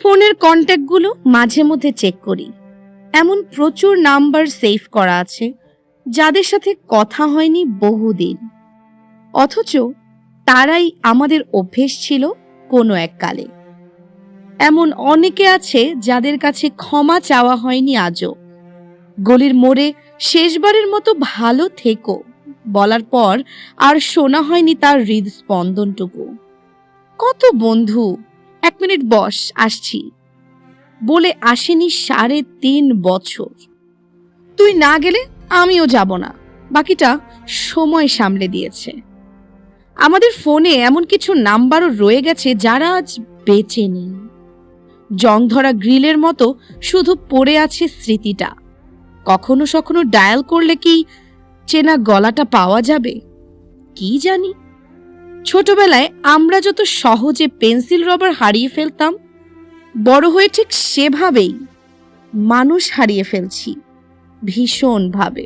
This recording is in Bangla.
ফোনের কন্ট্যাক্টগুলো মাঝে মধ্যে চেক করি। এমন প্রচুর নাম্বার সেভ করা আছে, যাদের সাথে কথা হয়নি বহুদিন। অথচ তারাই আমাদের অভ্যেস ছিল কোনো এক কালে। এমন অনেকে আছে যাদের কাছে ক্ষমা চাওয়া হয়নি আজও। গলির মোড়ে শেষবারের মতো ভালো থেকো, বলার পর আর শোনা হয়নি তার হৃদস্পন্দনটুকু। কত বন্ধু! এক মিনিট বস, আসছি। বলে আসেনি সাড়ে তিন বছর। তুই না গেলে আমিও যাব না। বাকিটা সময় সামলে দিয়েছে। আমাদের ফোনে এমন কিছু নাম্বারও রয়ে গেছে যারা আজ বেঁচে নেই। জং ধরা গ্রিলের মতো শুধু পড়ে আছে স্মৃতিটা। কখনো সখনো ডায়াল করলে কি চেনা গলাটা পাওয়া যাবে? কি জানি? ছোটবেলায় আমরা যত সহজে পেন্সিল, রবার হারিয়ে ফেলতাম, বড় হয়ে ঠিক সেভাবেই মানুষ হারিয়ে ফেলছি, ভীষণভাবে।